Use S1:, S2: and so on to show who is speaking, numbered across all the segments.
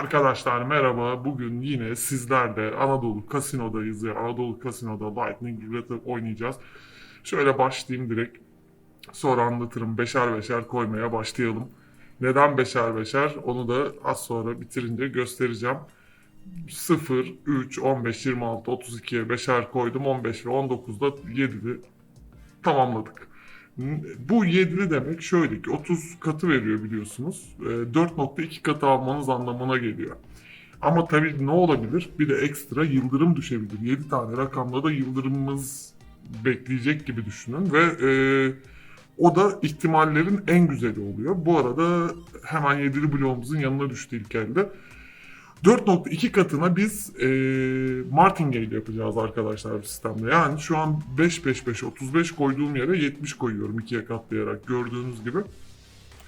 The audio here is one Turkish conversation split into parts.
S1: Arkadaşlar merhaba. Bugün yine sizlerle Anadolu Kasino'dayız. Anadolu Kasino'da Lightning Roulette oynayacağız. Şöyle başlayayım direkt. Sonra anlatırım. Beşer beşer koymaya başlayalım. Neden beşer beşer? Onu da az sonra bitirince göstereceğim. 0, 3, 15, 26, 32'ye beşer koydum. 15 ve 19'da 7'li tamamladık. Bu 7'li demek şöyle ki 30 katı veriyor biliyorsunuz. Ee, 4.2 katı almanız anlamına geliyor. Ama tabii ne olabilir? Bir de ekstra yıldırım düşebilir. 7 tane rakamda da yıldırımımız bekleyecek gibi düşünün ve e, o da ihtimallerin en güzeli oluyor. Bu arada hemen 7'li bloğumuzun yanına düştü ilk elde. 4.2 katına biz e, martingale yapacağız arkadaşlar bu sistemde. Yani şu an 5-5-5 35 koyduğum yere 70 koyuyorum ikiye katlayarak gördüğünüz gibi.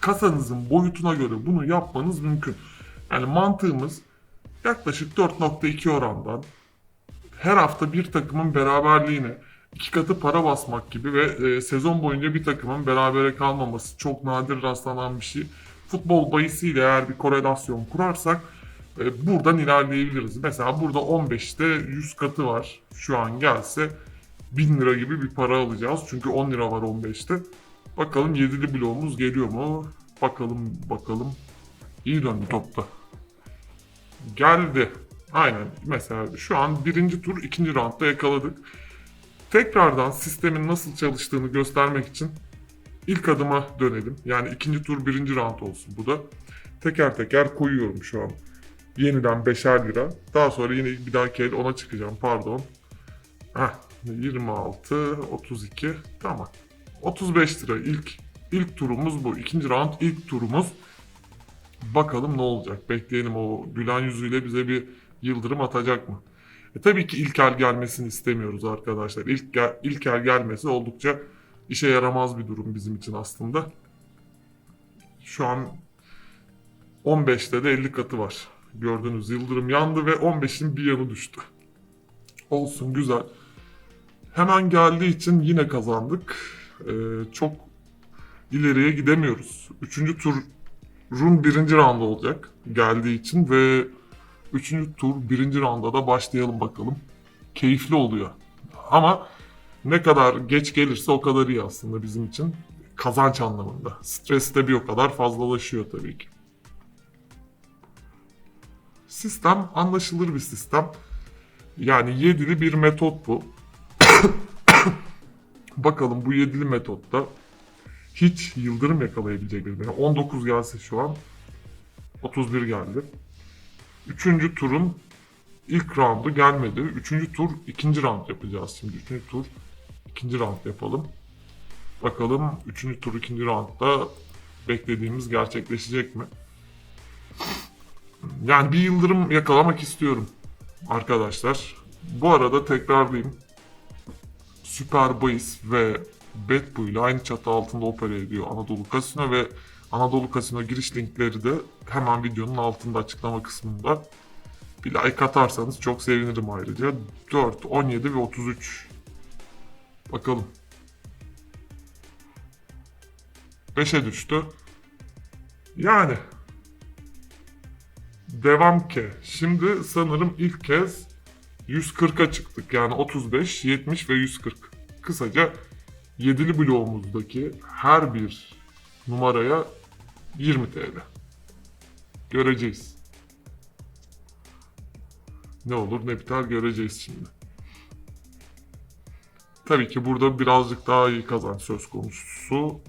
S1: Kasanızın boyutuna göre bunu yapmanız mümkün. Yani mantığımız yaklaşık 4.2 orandan her hafta bir takımın beraberliğine iki katı para basmak gibi ve e, sezon boyunca bir takımın berabere kalmaması çok nadir rastlanan bir şey. Futbol bayisiyle eğer bir korelasyon kurarsak e, buradan ilerleyebiliriz. Mesela burada 15'te 100 katı var. Şu an gelse 1000 lira gibi bir para alacağız. Çünkü 10 lira var 15'te. Bakalım 7'li bloğumuz geliyor mu? Bakalım bakalım. İyi döndü topta. Geldi. Aynen. Mesela şu an birinci tur ikinci roundda yakaladık. Tekrardan sistemin nasıl çalıştığını göstermek için ilk adıma dönelim. Yani ikinci tur birinci round olsun bu da. Teker teker koyuyorum şu an. Yeniden 5'er lira. Daha sonra yine bir dahaki el ona çıkacağım pardon. Heh, 26, 32 tamam. 35 lira ilk ilk turumuz bu. İkinci round ilk turumuz. Bakalım ne olacak. Bekleyelim o gülen yüzüyle bize bir yıldırım atacak mı? E tabii ki ilk el gelmesini istemiyoruz arkadaşlar. İlk, gel, ilk el gelmesi oldukça işe yaramaz bir durum bizim için aslında. Şu an 15'te de 50 katı var. Gördüğünüz yıldırım yandı ve 15'in bir yanı düştü. Olsun güzel. Hemen geldiği için yine kazandık. Ee, çok ileriye gidemiyoruz. Üçüncü turun birinci roundu olacak geldiği için ve üçüncü tur birinci rounda da başlayalım bakalım. Keyifli oluyor. Ama ne kadar geç gelirse o kadar iyi aslında bizim için. Kazanç anlamında. Stres de bir o kadar fazlalaşıyor tabii ki. Sistem anlaşılır bir sistem. Yani yedili bir metot bu. Bakalım bu yedili metotta hiç yıldırım yakalayabilecek. Yani 19 gelse şu an 31 geldi. Üçüncü turun ilk roundu gelmedi. Üçüncü tur ikinci round yapacağız şimdi. Üçüncü tur ikinci round yapalım. Bakalım üçüncü tur ikinci roundda beklediğimiz gerçekleşecek mi? Yani bir yıldırım yakalamak istiyorum arkadaşlar. Bu arada tekrarlayayım. Süper Bahis ve BetBu ile aynı çatı altında opera ediyor Anadolu Kasino ve Anadolu Kasino giriş linkleri de hemen videonun altında açıklama kısmında. Bir like atarsanız çok sevinirim ayrıca. 4, 17 ve 33. Bakalım. 5'e düştü. Yani Devam ki. Şimdi sanırım ilk kez 140'a çıktık. Yani 35, 70 ve 140. Kısaca 7'li bloğumuzdaki her bir numaraya 20 TL. Göreceğiz. Ne olur ne biter göreceğiz şimdi. Tabii ki burada birazcık daha iyi kazanç söz konusu.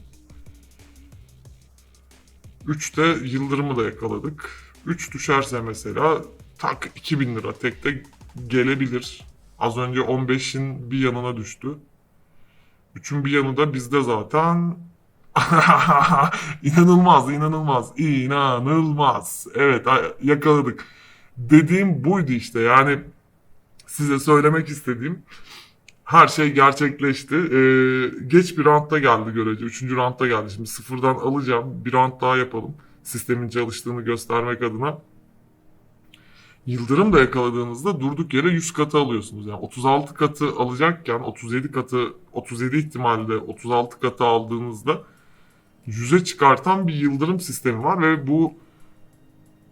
S1: 3'te yıldırımı da yakaladık. 3 düşerse mesela tak 2000 lira tekte gelebilir. Az önce 15'in bir yanına düştü. 3'ün bir yanı da bizde zaten. inanılmaz, inanılmaz, inanılmaz. Evet, yakaladık. Dediğim buydu işte. Yani size söylemek istediğim her şey gerçekleşti. Ee, geç bir roundda geldi görece. Üçüncü roundda geldi. Şimdi sıfırdan alacağım. Bir round daha yapalım sistemin çalıştığını göstermek adına. Yıldırım da yakaladığınızda durduk yere 100 katı alıyorsunuz. Yani 36 katı alacakken 37 katı 37 ihtimalle 36 katı aldığınızda 100'e çıkartan bir yıldırım sistemi var ve bu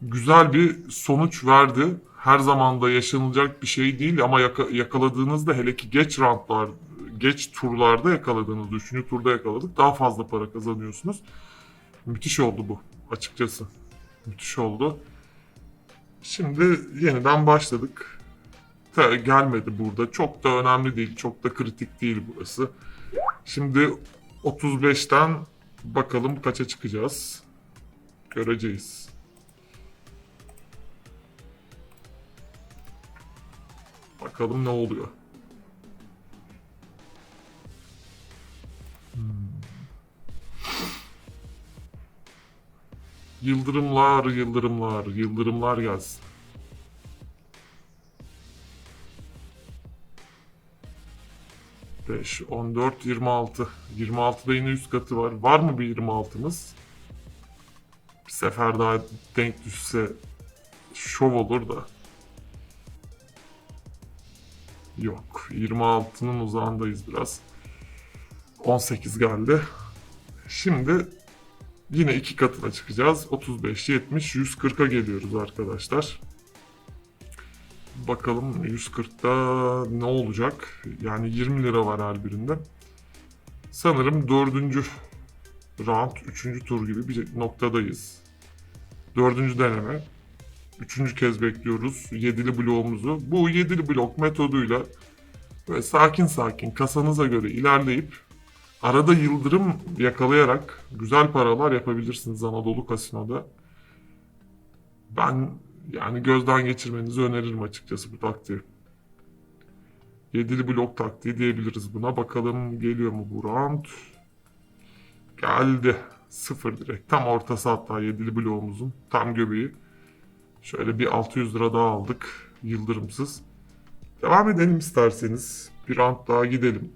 S1: güzel bir sonuç verdi. Her zaman da yaşanılacak bir şey değil ama yaka- yakaladığınızda hele ki geç roundlar, geç turlarda yakaladığınızda, üçüncü turda yakaladık daha fazla para kazanıyorsunuz. Müthiş oldu bu açıkçası. Müthiş oldu. Şimdi yeniden başladık. Ta- gelmedi burada. Çok da önemli değil, çok da kritik değil burası. Şimdi 35'ten bakalım kaça çıkacağız. Göreceğiz. Bakalım ne oluyor. Yıldırımlar, yıldırımlar, yıldırımlar gelsin. Beş, on dört, yirmi altı. Yirmi altıda yine üst katı var. Var mı bir yirmi altımız? Bir sefer daha denk düşse şov olur da. Yok. 26'nın uzağındayız biraz. 18 geldi. Şimdi yine iki katına çıkacağız. 35, 70, 140'a geliyoruz arkadaşlar. Bakalım 140'ta ne olacak? Yani 20 lira var her birinde. Sanırım dördüncü round, üçüncü tur gibi bir noktadayız. Dördüncü deneme. Üçüncü kez bekliyoruz yedili bloğumuzu. Bu yedili blok metoduyla böyle sakin sakin kasanıza göre ilerleyip arada yıldırım yakalayarak güzel paralar yapabilirsiniz Anadolu Kasino'da. Ben yani gözden geçirmenizi öneririm açıkçası bu taktiği. Yedili blok taktiği diyebiliriz buna. Bakalım geliyor mu bu round? Geldi. Sıfır direkt. Tam ortası hatta yedili bloğumuzun. Tam göbeği. Şöyle bir 600 lira daha aldık. Yıldırımsız. Devam edelim isterseniz. Bir round daha gidelim.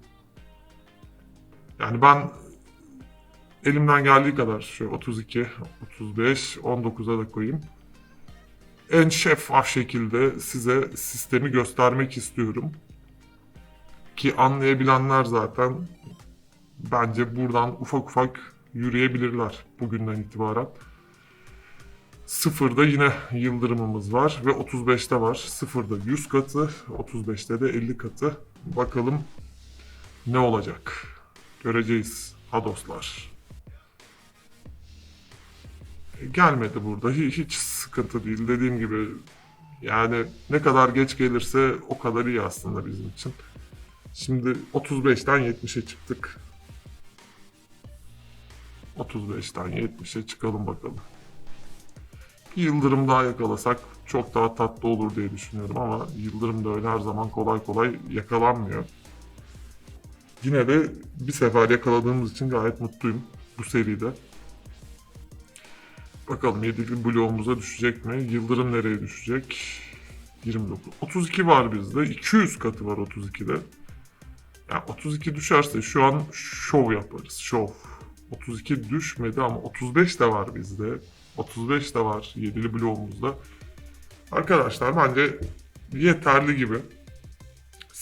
S1: Yani ben elimden geldiği kadar şöyle 32, 35, 19'a da koyayım. En şeffaf şekilde size sistemi göstermek istiyorum. Ki anlayabilenler zaten bence buradan ufak ufak yürüyebilirler bugünden itibaren. Sıfırda yine yıldırımımız var ve 35'te var. Sıfırda 100 katı, 35'te de 50 katı. Bakalım ne olacak? Göreceğiz ha dostlar. Gelmedi burada. Hiç sıkıntı değil. Dediğim gibi yani ne kadar geç gelirse o kadar iyi aslında bizim için. Şimdi 35'ten 70'e çıktık. 35'ten 70'e çıkalım bakalım. Bir yıldırım daha yakalasak çok daha tatlı olur diye düşünüyorum ama yıldırım da öyle her zaman kolay kolay yakalanmıyor. Yine de bir sefer yakaladığımız için gayet mutluyum bu seride. Bakalım 7'li bloğumuza düşecek mi? Yıldırım nereye düşecek? 29. 32 var bizde. 200 katı var 32'de. Yani 32 düşerse şu an şov yaparız. Şov. 32 düşmedi ama 35 de var bizde. 35 de var 7'li bloğumuzda. Arkadaşlar bence yeterli gibi.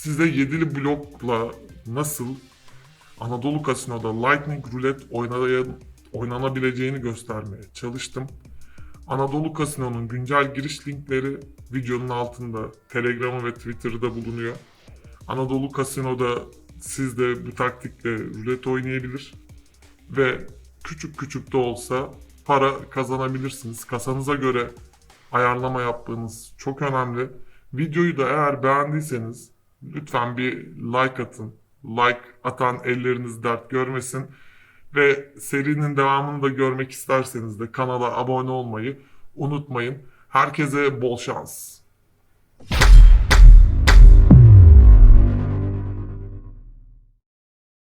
S1: Size 7'li blokla nasıl Anadolu Kasino'da Lightning Roulette oynaya, oynanabileceğini göstermeye çalıştım. Anadolu Kasino'nun güncel giriş linkleri videonun altında Telegram'ı ve Twitter'da bulunuyor. Anadolu Kasino'da siz de bu taktikle rulet oynayabilir ve küçük küçük de olsa para kazanabilirsiniz. Kasanıza göre ayarlama yaptığınız çok önemli. Videoyu da eğer beğendiyseniz lütfen bir like atın. Like atan elleriniz dert görmesin. Ve serinin devamını da görmek isterseniz de kanala abone olmayı unutmayın. Herkese bol şans.